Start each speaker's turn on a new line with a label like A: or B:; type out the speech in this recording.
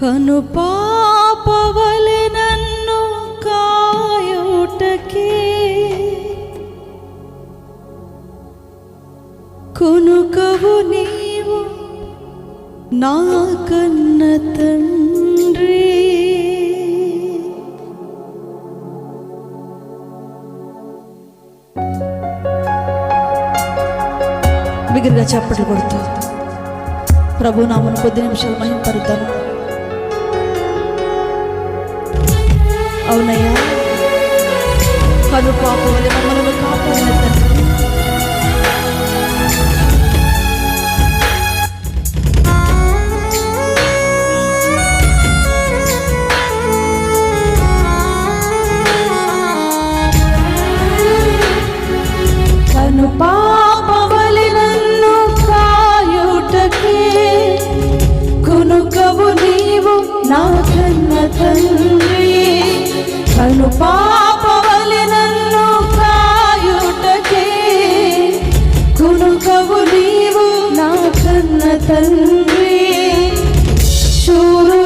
A: కను పాపవలె నన్ను కాయుటకే. కొనుకవు నీవు నా కన్న తండ్రి. బిగిరిగా చప్పట్లు కొడుతూ. ప్రభు నామను కొద్ది నిమిషాలు మహింపరుద్దాను అవునయ్యా కను పాపం వల్ల మమ్మల్ని కాపాడిన తండ్రి కను పాప నీవు నా కన్న తండ్రి నన్ను కాయుటకే. కునుకవు నీవు నా కన్న తండ్రి. శూరు